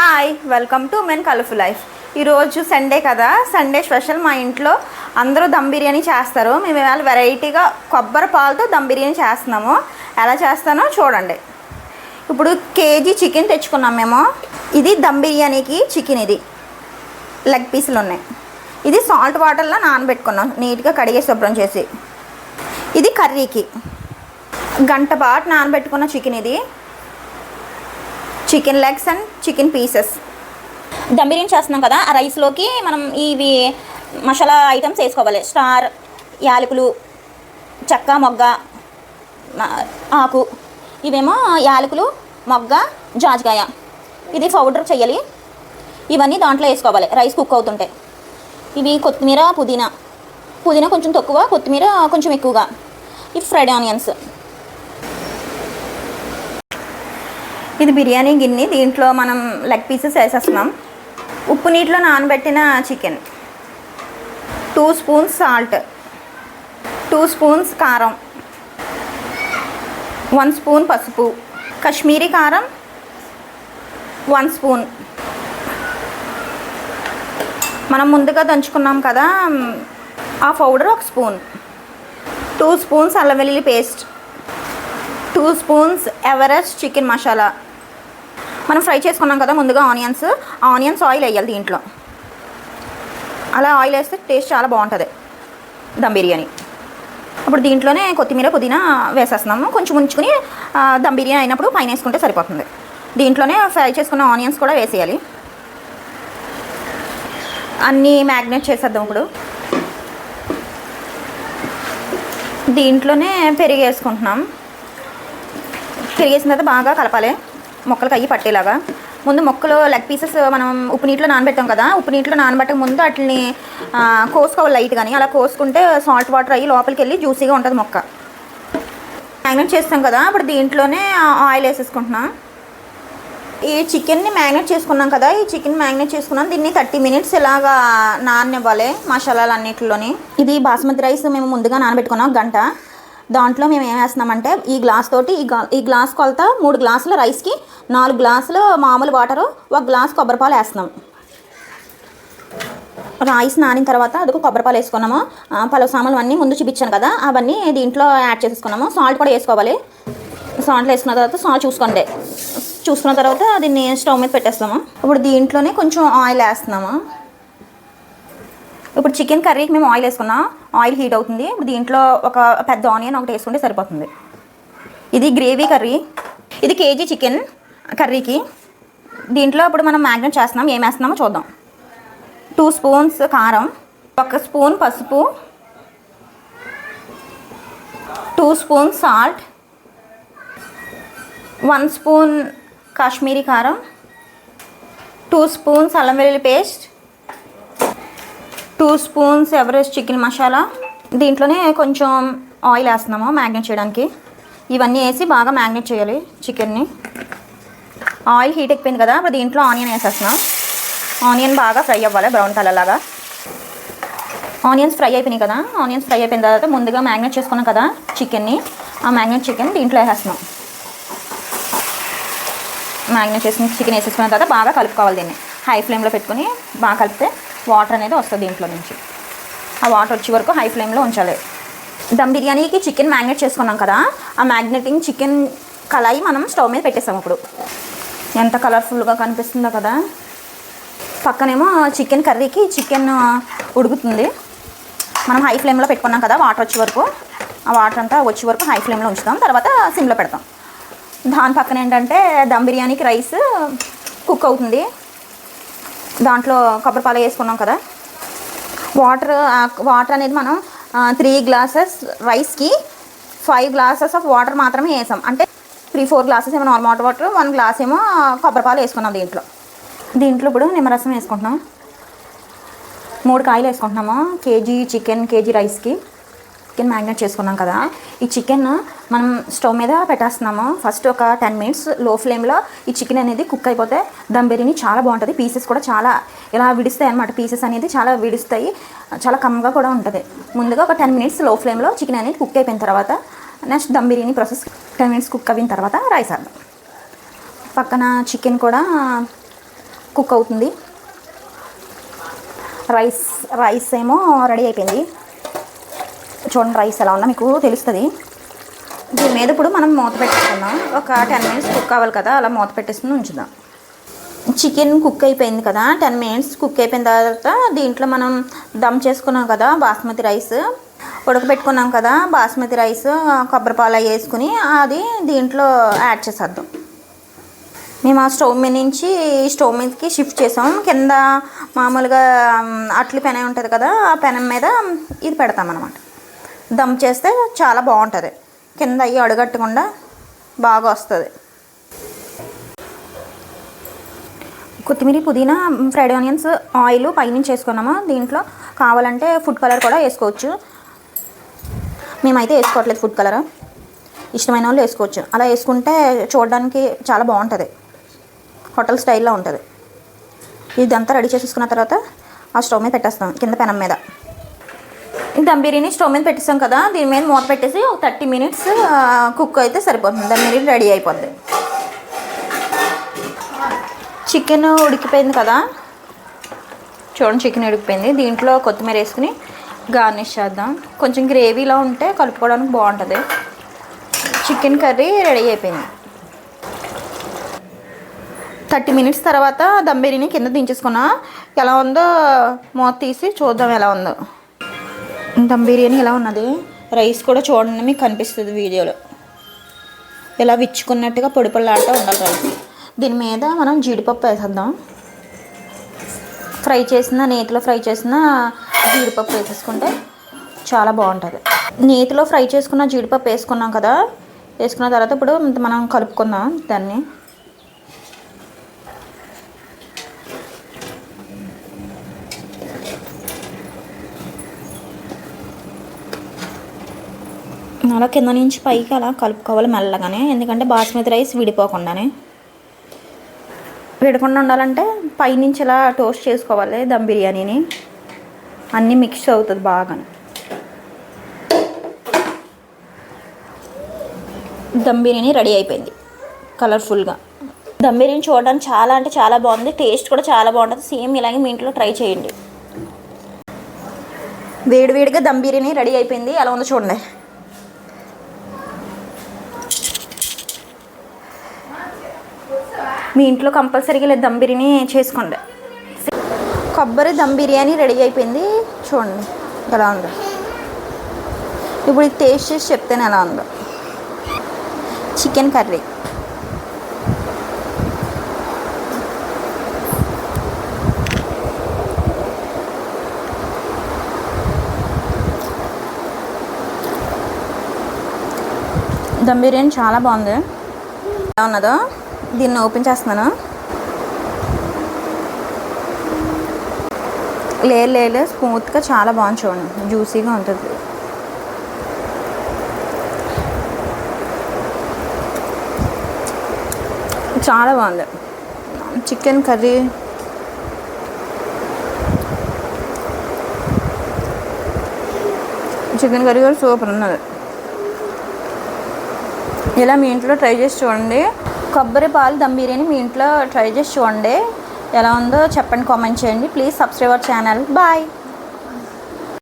Hi welcome to men colourful life ఈరోజు Sunday కదా. Sunday special మా ఇంట్లో అందరూ దమ్ బిర్యానీ చేస్తారు. మేము ఇవాళ వెరైటీగా కొబ్బరి పాలతో దమ్ బిర్యానీ చేస్తున్నాము. ఎలా చేస్తానో చూడండి. ఇప్పుడు కేజీ చికెన్ తెచ్చుకున్నాం మేము. ఇది దమ్ బిర్యానీకి చికెన్ ఇది. లెగ్ పీసులు ఉన్నాయి. ఇది సాల్ట్ వాటర్లో నానబెట్టుకున్నాం. నీట్గా కడిగే శుభ్రం చేసి. ఇది కర్రీకి గంట పాటు నానబెట్టుకున్న చికెన్ ఇది. Chicken legs and chicken pieces dum biryani చేస్తున్నాం కదా ఆ రైస్లోకి మనం ఇవి మసాలా ఐటమ్స్ వేసుకోవాలి. స్టార్ యాలకులు చెక్క మొగ్గ ఆకు. ఇవేమో యాలకులు మొగ్గ జాజికాయ. ఇది పౌడర్ చేయాలి. ఇవన్నీ దాంట్లో వేసుకోవాలి రైస్ కుక్ అవుతుంటే. ఇవి కొత్తిమీర పుదీనా. పుదీనా కొంచెం తక్కువ కొత్తిమీర కొంచెం ఎక్కువగా. ఇవి ఫ్రైడ్ ఆనియన్స్. ఇది బిర్యానీ గిన్నె. దీంట్లో మనం లెగ్ పీసెస్ వేసేస్తున్నాం. ఉప్పు నీటిలో నానబెట్టిన chicken two spoons salt two spoons కారం. వన్ స్పూన్ పసుపు. కాశ్మీరీ కారం. వన్ స్పూన్ మనం ముందుగా దంచుకున్నాం కదా ఆ పౌడర్ ఒక స్పూన్. టూ స్పూన్స్ అల్లం వెల్లుల్లి paste two spoons Everest chicken masala మనం ఫ్రై చేసుకున్నాం కదా ముందుగా ఆనియన్స్. ఆనియన్స్ ఆయిల్ వేయాలి దీంట్లో. అలా ఆయిల్ వేస్తే టేస్ట్ చాలా బాగుంటుంది దమ్ బిర్యానీ. ఇప్పుడు దీంట్లోనే కొత్తిమీర పుదీనా వేసేస్తున్నాము. కొంచెం ఉంచుకుని దమ్ బిర్యానీ అయినప్పుడు పైన వేసుకుంటే సరిపోతుంది. దీంట్లోనే ఫ్రై చేసుకున్న ఆనియన్స్ కూడా వేసేయాలి. అన్నీ మ్యాగ్నేట్ చేసేద్దాం ఇప్పుడు. దీంట్లోనే పెరిగి వేసుకుంటున్నాం పెరిగేసిన తర్వాత బాగా కలపాలి. మొక్కలకు అయ్యి పట్టేలాగా. ముందు మొక్కలు లెగ్ పీసెస్ మనం ఉప్పు నీటిలో నానబెట్టాం కదా ఉప్పు నీటిలో నానబెట్టక ముందు వాటిని కోసుకోవాలి లైట్ కానీ అలా కోసుకుంటే సాల్ట్ వాటర్ అయ్యి లోపలికి వెళ్ళి జ్యూసీగా ఉంటుంది మొక్క. మ్యాగ్నెట్ చేస్తాం కదా ఇప్పుడు దీంట్లోనే ఆయిల్ వేసేసుకుంటున్నాం. ఈ చికెన్ని మ్యాగ్నెట్ చేసుకున్నాం కదా ఈ చికెన్ మ్యాగ్నెట్ చేసుకున్నాం. దీన్ని థర్టీ మినిట్స్ ఇలాగా నాననివ్వాలి మసాలాలు అన్నిటిలోని ఇది బాస్మతి రైస్ మేము ముందుగా నానబెట్టుకున్నాం గంట. దాంట్లో మేము ఏం వేస్తున్నామంటే ఈ గ్లాస్ తోటి ఈ గ్లా ఈ గ్లాస్ కొలత మూడు గ్లాసుల రైస్కి నాలుగు గ్లాసులు మామూలు వాటరు ఒక గ్లాస్ కొబ్బరిపాలు వేస్తున్నాం. రైస్ నానిన తర్వాత అదొక కొబ్బరిపాలు వేసుకున్నాము. పలు సామాన్లు అన్నీ ముందు చూపించాను కదా అవన్నీ దీంట్లో యాడ్ చేసుకున్నాము. సాల్ట్ కూడా వేసుకోవాలి. సాల్ట్ వేసుకున్న తర్వాత సాల్ట్ చూసుకోండి. చూసుకున్న తర్వాత దీన్ని స్టవ్ మీద పెట్టేస్తాము ఇప్పుడు దీంట్లోనే కొంచెం ఆయిల్ వేస్తున్నాము. ఇప్పుడు చికెన్ కర్రీకి మేము ఆయిల్ వేసుకున్నాం ఆయిల్ హీట్ అవుతుంది. ఇప్పుడు దీంట్లో ఒక పెద్ద ఆనియన్ ఒకటి వేసుకుంటే సరిపోతుంది. ఇది గ్రేవీ కర్రీ. ఇది కేజీ చికెన్ కర్రీకి. దీంట్లో ఇప్పుడు మనం మ్యాగ్నెట్ చేస్తున్నాం ఏం వేస్తున్నామో చూద్దాం. టూ స్పూన్స్ కారం ఒక స్పూన్ పసుపు two spoon salt one spoon Kashmiri కారం టూ స్పూన్స్ అల్లం వెల్లుల్లి paste two spoons Everest chicken masala. దీంట్లోనే కొంచెం ఆయిల్ వేస్తున్నాము మ్యాగ్నెట్ చేయడానికి. ఇవన్నీ వేసి బాగా మ్యాగ్నెట్ చేయాలి చికెన్ని. ఆయిల్ హీట్ ఎక్కిపోయింది కదా ఇప్పుడు దీంట్లో ఆనియన్ వేసేస్తున్నాం. ఆనియన్ బాగా ఫ్రై అవ్వాలి బ్రౌన్ కలర్ లాగా. ఆనియన్స్ ఫ్రై అయిపోయినాయి కదా ఆనియన్స్ ఫ్రై అయిపోయిన తర్వాత ముందుగా మ్యాగ్నెట్ చేసుకున్నాం కదా చికెన్ని. ఆ మ్యాగ్నెట్ చికెన్ దీంట్లో వేసేస్తున్నాం. మ్యాగ్నెట్ చేసిన చికెన్ వేసేసుకున్న తర్వాత బాగా కలుపుకోవాలి దీన్ని. హై ఫ్లేమ్లో పెట్టుకుని బాగా కలిపితే వాటర్ అనేది వస్తుంది దీంట్లో నుంచి. ఆ వాటర్ వచ్చే వరకు హై ఫ్లేమ్లో ఉంచాలి. దమ్ బిర్యానీకి చికెన్ మ్యాగ్నెట్ చేసుకున్నాం కదా ఆ మ్యాగ్నెటింగ్ చికెన్ కళాయి మనం స్టవ్ మీద పెట్టేస్తాం ఇప్పుడు ఎంత కలర్ఫుల్గా కనిపిస్తుందో కదా. పక్కనేమో చికెన్ కర్రీకి చికెన్ ఉడుకుతుంది. మనం హై ఫ్లేమ్లో పెట్టుకున్నాం కదా వాటర్ వచ్చే వరకు. ఆ వాటర్ అంతా వచ్చే వరకు హై ఫ్లేమ్లో ఉంచుతాం తర్వాత సిమ్లో పెడతాం. దాని పక్కన ఏంటంటే దమ్ బిర్యానీకి రైస్ కుక్ అవుతుంది. దాంట్లో కొబ్బరిపాలు వేసుకున్నాం కదా. వాటర్ వాటర్ అనేది మనం త్రీ గ్లాసెస్ రైస్కి ఫైవ్ గ్లాసెస్ ఆఫ్ వాటర్ మాత్రమే వేసాం. అంటే త్రీ ఫోర్ గ్లాసెస్ ఏమో normal water water one glass ఏమో కొబ్బరిపాలు వేసుకున్నాం దీంట్లో. దీంట్లో ఇప్పుడు నిమ్మరసం వేసుకుంటున్నాం. మూడు కాయలు వేసుకుంటున్నాము. K G chicken K G రైస్కి చికెన్ మ్యాగ్నేట్ చేసుకున్నాం కదా. ఈ చికెన్ మనం స్టవ్ మీద పెట్టేస్తున్నాము. ఫస్ట్ ఒక టెన్ మినిట్స్లో ఫ్లేమ్లో ఈ చికెన్ అనేది కుక్ అయిపోతే దమ్ బిర్యానీ చాలా బాగుంటుంది. పీసెస్ కూడా చాలా ఇలా విడుస్తాయి అనమాట పీసెస్ అనేది చాలా విడుస్తాయి. చాలా కమ్మగా కూడా ఉంటుంది. ముందుగా ఒక టెన్ మినిట్స్లో ఫ్లేమ్లో చికెన్ అనేది కుక్ అయిపోయిన తర్వాత next dum biryani process ten minutes cook అయిన తర్వాత రైస్ వేద్దాం. పక్కన చికెన్ కూడా కుక్ అవుతుంది. రైస్ రైస్ ఏమో రెడీ అయిపోయింది. చూడండి రైస్ ఎలా ఉన్నా మీకు తెలుస్తుంది. దీని మీద ఇప్పుడు మనం మూత పెట్టుకుందాం ఒక టెన్ మినిట్స్ కుక్ అవ్వాలి కదా అలా మూత పెట్టేసుకుని ఉంచుదాం. చికెన్ కుక్ అయిపోయింది కదా టెన్ మినిట్స్ కుక్ అయిపోయిన తర్వాత దీంట్లో మనం దమ్ చేసుకున్నాం కదా బాస్మతి రైస్ ఉడకబెట్టుకున్నాం కదా బాస్మతి రైస్ కొబ్బరి పాలు అవి వేసుకుని అది దీంట్లో యాడ్ చేసేద్దాం. మేము ఆ స్టవ్ మీద నుంచి స్టవ్ మీదకి షిఫ్ట్ చేసాం. కింద మామూలుగా అట్లు అట్ల పెనం ఉంటుంది కదా ఆ పెనం మీద ఇది పెడతాం అనమాట దమ్ చేస్తే చాలా బాగుంటుంది. కింద అయ్యి అడుగట్టకుండా బాగా వస్తుంది. కొత్తిమీర పుదీనా ఫ్రైడ్ ఆనియన్స్ ఆయిల్ పైనుంచి వేసుకున్నాము? దీంట్లో కావాలంటే ఫుడ్ కలర్ కూడా వేసుకోవచ్చు. మేమైతే వేసుకోవట్లేదు ఫుడ్ కలర్. ఇష్టమైన వాళ్ళు వేసుకోవచ్చు. అలా వేసుకుంటే చూడడానికి చాలా బాగుంటుంది. హోటల్ స్టైల్లో ఉంటుంది. ఇదంతా రెడీ చేసేసుకున్న తర్వాత ఆ స్టవ్ మీద పెట్టేస్తాం కింద పెనం మీద. దమ్ బిర్యానీ స్టవ్ మీద పెట్టేస్తాం కదా దీని మీద మూత పెట్టేసి ఒక థర్టీ మినిట్స్ కుక్ అయితే సరిపోతుంది. దమ్ బిర్యానీ రెడీ అయిపోద్ది. చికెన్ ఉడికిపోయింది కదా? చూడండి చికెన్ ఉడికిపోయింది. దీంట్లో కొత్తిమీర వేసుకుని గార్నిష్ చేద్దాం. కొంచెం గ్రేవీలో ఉంటే కలుపుకోవడానికి బాగుంటుంది. చికెన్ కర్రీ రెడీ అయిపోయింది. థర్టీ మినిట్స్ తర్వాత దమ్ బిర్యానీ కింద దించేసుకున్నా. ఎలా ఉందో మూత తీసి చూద్దాం ఎలా ఉందో. దమ్ బిర్యానీ ఎలా ఉన్నది? రైస్ కూడా చూడండి మీకు కనిపిస్తుంది వీడియోలో. ఇలా విచ్చుకున్నట్టుగా పొడి పొడిలాడుతూ ఉండాలి రైస్. దీని మీద మనం జీడిపప్పు వేసేద్దాం. ఫ్రై చేసిన నేతిలో ఫ్రై చేసిన జీడిపప్పు వేసేసుకుంటే చాలా బాగుంటుంది. నేతిలో ఫ్రై చేసుకున్న జీడిపప్పు వేసుకున్నాం కదా? వేసుకున్న తర్వాత ఇప్పుడు మనం కలుపుకుందాం దాన్ని. అలా కింద నుంచి పైకి అలా కలుపుకోవాలి మెల్లగానే. ఎందుకంటే బాస్మతి రైస్ విడిపోకుండానే. విడకుండా ఉండాలంటే పైనుంచి ఇలా టోస్ట్ చేసుకోవాలి దమ్ బిర్యానీని. అన్నీ మిక్స్ అవుతుంది బాగా దమ్ బిర్యానీ రెడీ అయిపోయింది కలర్ఫుల్గా. దమ్ బిర్యానీ చూడడానికి చాలా అంటే చాలా బాగుంది. టేస్ట్ కూడా చాలా బాగుంటుంది. సేమ్ ఇలాగే మీ ఇంట్లో ట్రై చేయండి. వేడివేడిగా దమ్ బిర్యానీ రెడీ అయిపోయింది. ఎలా ఉందో చూడండి. మీ ఇంట్లో కంపల్సరీగా ఇలా దమ్ బిర్యానీ చేసుకోండి. కొబ్బరి దమ్ బిర్యానీ రెడీ అయిపోయింది. చూడండి ఎలా ఉందో. ఇప్పుడు ఇది టేస్ట్ చేసి చెప్తాను ఎలా ఉందో. Chicken curry. దమ్ బిర్యానీ చాలా బాగుంది. ఎలా ఉన్నదో. దీన్ని ఓపెన్ చేస్తున్నాను? లేయర్ లేయర్ స్మూత్గా చాలా బాగుంది చూడండి. జ్యూసీగా ఉంటుంది. చాలా బాగుంది. Chicken curry. చికెన్ కర్రీ కూడా సూపర్ ఉన్నది. ఇలా మీ ఇంట్లో ట్రై చేసి చూడండి. కొబ్బరి పాలు దమ్ బిర్యానీ మీ ఇంట్లో ట్రై చేసి చూడండి. ఎలా ఉందో చెప్పండి కామెంట్ చేయండి. Please subscribe our channel bye